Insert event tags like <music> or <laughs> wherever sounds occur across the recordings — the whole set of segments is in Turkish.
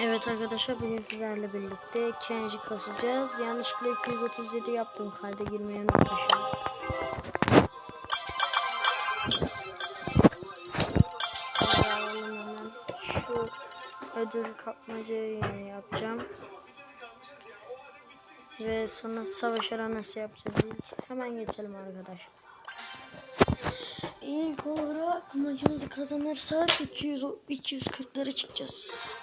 Evet arkadaşlar bugün sizlerle birlikte Kenji kasacağız. Yanlışlıkla 237 yaptım kayda girmeyi unutmuşum. Şu ödül kapmacayı yapacağım. Ve sonra savaş aranası yapacağız ilk. Hemen geçelim arkadaşlar. İlk olarak maçımızı kazanırsak 200 240'lara çıkacağız.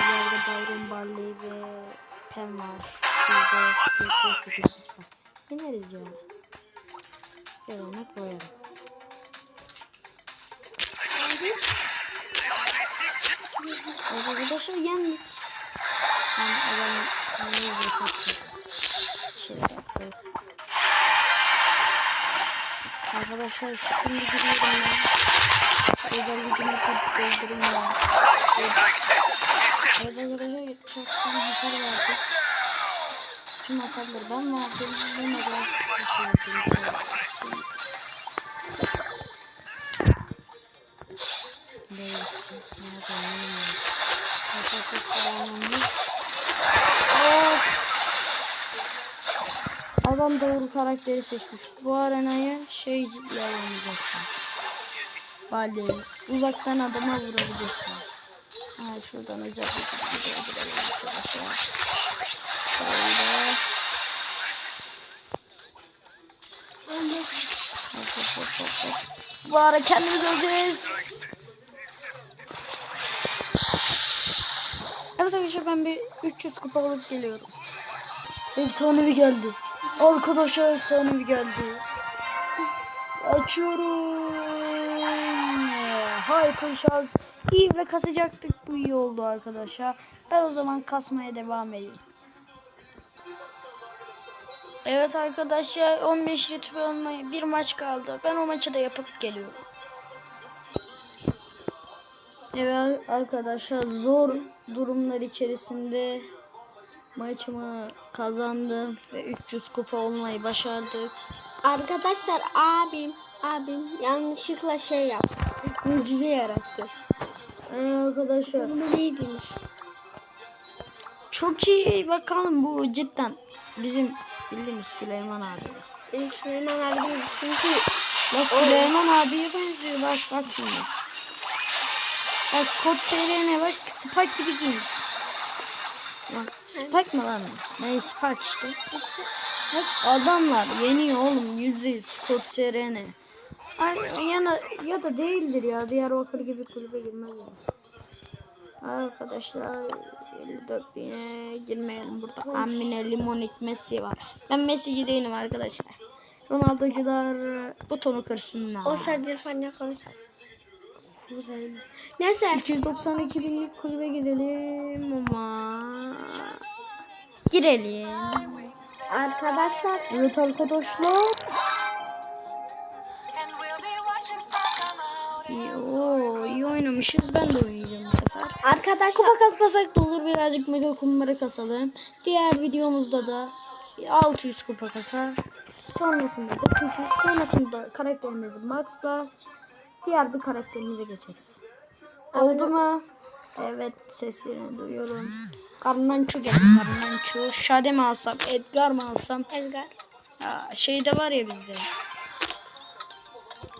İleride Byron Barley ve Pem var. Burada Split 8 var. Yeneriz ya. Gel ona koyalım. Arkadaşlar yendik. Ben adamı adamı bırakmıştım. Şey yaptık. Arkadaşlar şimdi gidiyorum ben. Özel gücümü kapıp doldurayım ya. Arkadaşlar çok güzel hasar verdik. Tüm hasarları ben verdim. Ben. Of. Adam doğru karakteri seçmiş. Bu arenayı şey yapacaksın. Bale. Uzaktan adama vurabilirsiniz. Ha şuradan özel. Bu ara kendimiz öleceğiz. Evet arkadaşlar ben bir 300 kupa alıp geliyorum. Efsanevi geldi. Arkadaşlar efsanevi geldi. Açıyorum. Harika şans. İyi ve kasacaktık. Bu iyi oldu arkadaşlar. Ben o zaman kasmaya devam edeyim. Evet arkadaşlar 15 ritüel olmaya bir maç kaldı. Ben o maçı da yapıp geliyorum. Evet arkadaşlar zor durumlar içerisinde maçımı kazandım ve 300 kupa olmayı başardık. Arkadaşlar abim abim yanlışlıkla şey yaptı. Mucize yarattı. Ee, arkadaşlar Bilmeyizdiniz. çok iyi bakalım bu cidden bizim bildiğimiz Süleyman abi. Benim Süleyman abi. Çünkü Ya Süleyman abiye benziyor bak bak şimdi. Bak kod serilerine bak Spike gibi giymiş. Bak Spike mı lan? Ne Spike işte. Bak adamlar yeniyor oğlum yüzde yüz kod serine. Ay, ya, da, ya da değildir ya Diyarbakır gibi kulübe girmez ya. Arkadaşlar 54 bine girmeyelim burada. Amine Limonik Messi var. Ben Messi'ci değilim arkadaşlar. Ronaldo'cular butonu kırsınlar. o sadır falan yakaladı. Güzel. Neyse. 292 binlik kulübe gidelim ama girelim. Arkadaşlar Evet arkadaşlar. Oynamışız. Ben de oynayacağım bu sefer. arkadaşlar Kupa kasmasak da olur. Birazcık mega kumları kasalım. Diğer videomuzda da 600 kupa kasar. Sonrasında da çünkü sonrasında karakterimizi maxla diğer bir karakterimize geçeriz. Oldu mu? Evet sesini duyuyorum. Garnanço geldi Garnanço. Şade mi alsam? Edgar mı alsam? Edgar. Aa, şey de var ya bizde.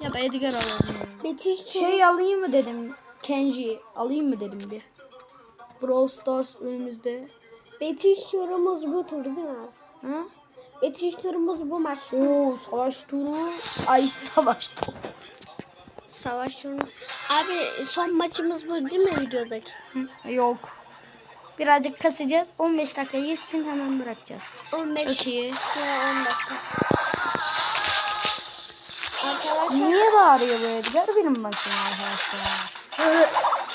Ya da Edgar alalım. Betüş Şey alayım mı dedim. Kenji alayım mı dedim bir. Brawl Stars önümüzde. Betüş turumuz bu tur değil mi? Ha? Betüş turumuz bu maç. Oo savaş turu. Ay savaş turu. Savaş turu. Abi son maçımız bu değil mi videodaki? Hı, Yok. Birazcık kasacağız. 15 dakika geçsin hemen bırakacağız. 15 Çok iyi. ya 10 dakika. Niye bağırıyor bu Edgar benim başıma arkadaşlar?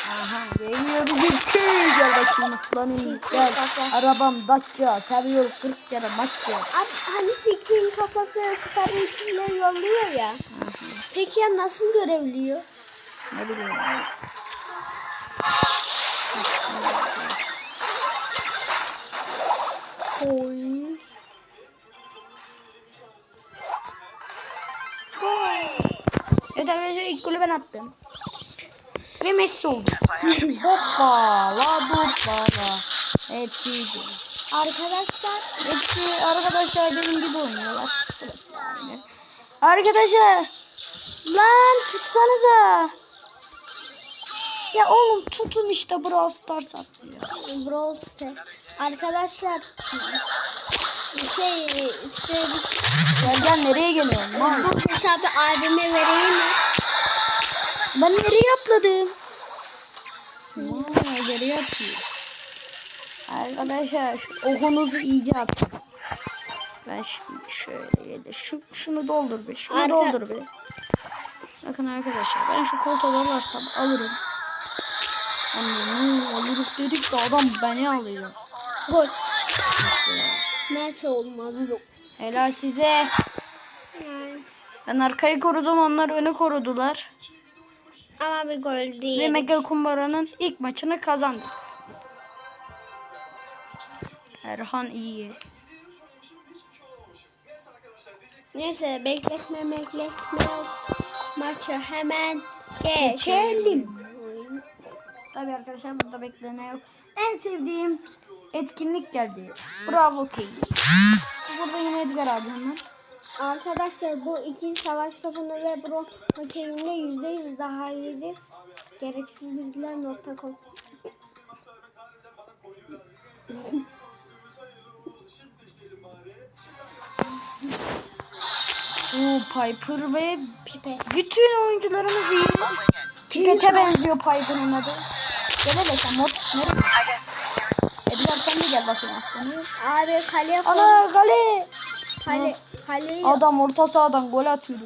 Aha geliyor bizim köy. Gel bakayım ıslanayım. Gel. Arabam Dacia. Seviyor 40 kere Dacia. Abi hani Fikri'nin kafası süper eğitimleri yolluyor ya. Peki ya nasıl görevliyor? Ne bileyim. Oy. Ben attım. Ve Messi oldu. <laughs> Hoppala hoppala. Hepsi Arkadaşlar Hepsi arkadaşlar benim gibi oynuyorlar. Sırası aynı. Arkadaşlar. Lan tutsanıza. Ya oğlum tutun işte Brawl Stars atlıyor. Brawl Stars. Arkadaşlar şey şey Gel gel nereye geliyorsun bu hesabı abime vereyim mi? Ben nereye atladım? Vay geriye atıyor. Arkadaşlar şu okunuzu iyice atın. Ben şimdi şöyle. Şu, şunu doldur bir. Şunu Arka- doldur bir. Bakın arkadaşlar ben şu koltuğu alarsam alırım. Annem alırız dedik de adam beni alıyor. Gol. Neyse olmaz yok. Helal size. Ben arkayı korudum onlar önü korudular. Ama bir gol değil. Ve Mega Kumbara'nın ilk maçını kazandık. Erhan iyi. Neyse bekletme bekletme. Maçı hemen geçelim. Tabii arkadaşlar burada bekleme yok. En sevdiğim etkinlik geldi. Bravo King. Burada yine Edgar abi hemen. Arkadaşlar bu iki savaş topunu ve bro makininde yüzde yüz daha iyidir. Gereksiz bilgiler nokta com. Oo, Piper ve Pipe. bütün oyuncularımız iyi. Pipet'e benziyor Piper'ın adı. Gel hele sen Mortis nereye? Edgar sen de gel bakayım aslanım. Abi kale Ana kale. Kale kale Adam orta sahadan gol atıyor.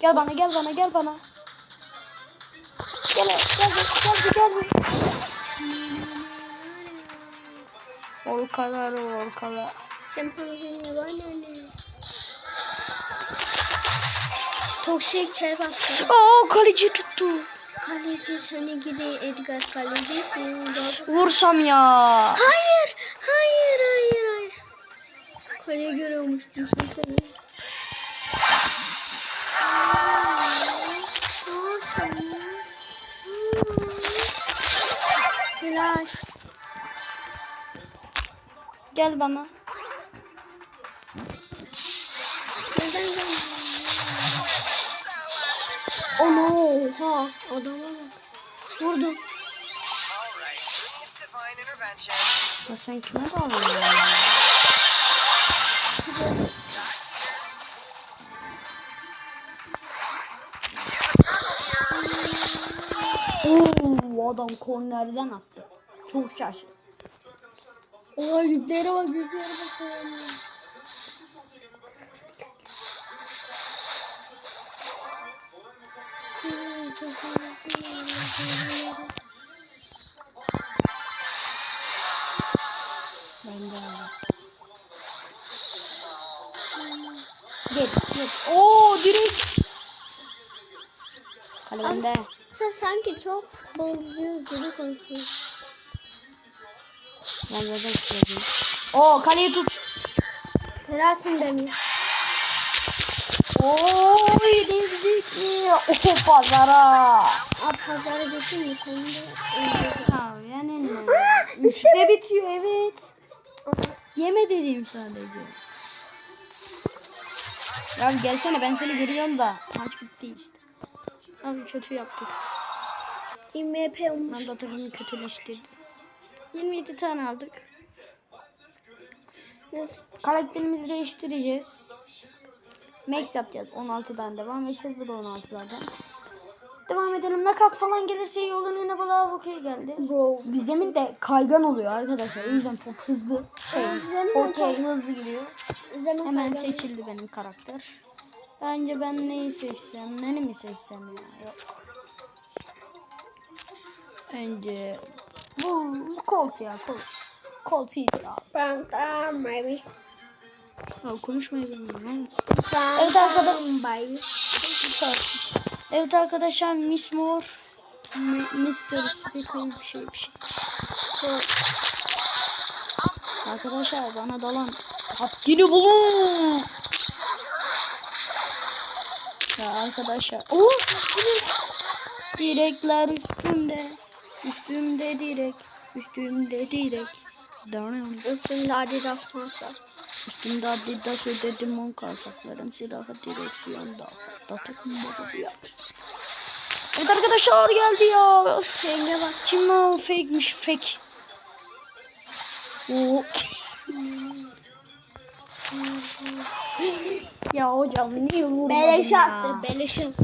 Gel bana gel bana gel bana. Gel gel gel gel gel. Orkalar orkalar. Toksik hep attı. Aa kaleci tuttu. Kaleci seni gidi Edgar kalecisin. Doğru. Vursam ya. Hayır. Kale görüyormuş düşünsene. Helal. Gel bana. Ana oha adama bak. Vurdum. Sen kime bağlıyorsun adam kornerden attı. Çok şaşırdım. Oha yüklere bak yüklere bak. Ben de. Gel gel. Oo direkt. Kale bende. Sen sanki çok bozuyor gibi konuşuyorsun. Ben zaten kırdım. Oo kaleyi tut. Helalsin Demir. Oy dedik mi? O pazara. Aa pazara götür mü sen de? Ya yani ne? Üçte bitiyor evet. Yeme dediğim sadece. Ya gelsene ben seni görüyorum da. Maç bitti işte. Abi kötü yaptık. IMP olmuş. De takımı kötüleştirdim. 27 tane aldık. Nasıl? Karakterimizi değiştireceğiz. Max yapacağız. 16'dan devam edeceğiz. Bu da 16 zaten. Devam edelim. Nakat falan gelirse iyi olur. Yine bala okey geldi. Bro. Zemin de kaygan oluyor arkadaşlar. O yüzden çok hızlı. Şey, Zemin okey hızlı gidiyor. Zaman Hemen seçildi benim karakter. Bence ben neyi seçsem? Neni mi seçsem ya? Yok. Önce bu, Colt ya Colt. Colt iyidir abi. Bam bam baby. Konuşmayacağım. ya. Bam Evet arkadaşlar. baby. Evet arkadaşlar Miss Moore M- Mr. Speaker bir şey bir şey. Arkadaşlar bana dalan haddini bulun. Ya arkadaşlar. Oo! Direkler üstümde. Üstümde direk. Üstümde direk. Dönüyorum. Üstünde Adidas pantolon. Üstümde Adidas ödedim on kasaklarım silahı direksiyonda. Da takım baba yap. Evet arkadaşlar geldi ya. Renge bak. Kim o fake'miş fake. Oo. Ya hocam niye vurmadın Beleş ya? attı. Beleşim.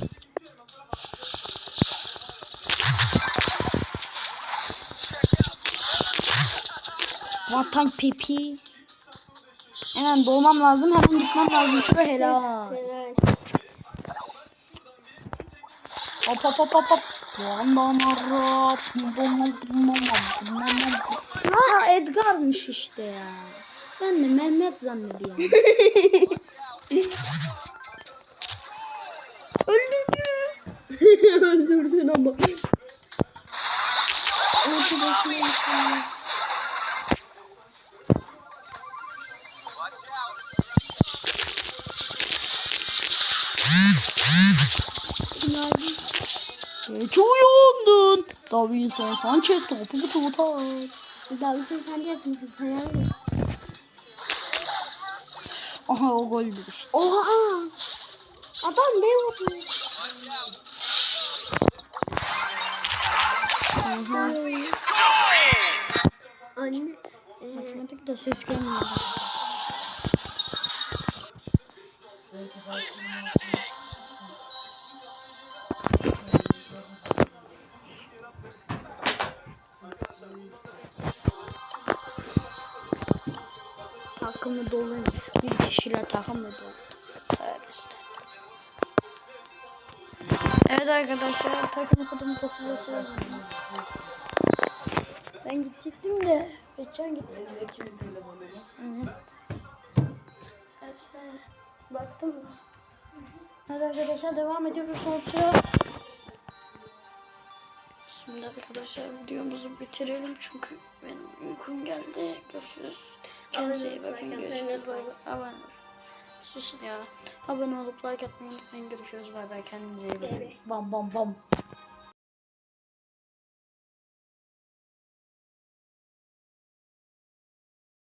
Vatan pipi. Hemen doğmam lazım. Hemen gitmem lazım. Şuraya helal. Hop hop hop hop hop. Ha Edgar'mış işte ya. Ben de Mehmet zannediyorum. <laughs> Öldürdü. <laughs> Öldürdün ama. Out. Geç uyandın. Davinson Sanchez topu tutar. Davison Sanchez? Fenerli. Aha o goldü işte. Oha. Adam ne vurdu? Anne. Matematik de ses gelmiyor. Takımı doluymuş. Bir kişiyle takımı dolu. Tövbe. Evet arkadaşlar takım kodumu da size. Ben gidecektim de geçen gittim. Evet. Neyse, baktım da. Evet arkadaşlar devam ediyoruz son sıra. Şimdi arkadaşlar videomuzu bitirelim çünkü benim uykum geldi. Görüşürüz. Kendinize iyi bakın. Görüşürüz. Bay bay. Abone. Susun ya. Abone olup like atmayı unutmayın. Görüşürüz. Bay bay. Kendinize iyi bakın. Bam bam bam.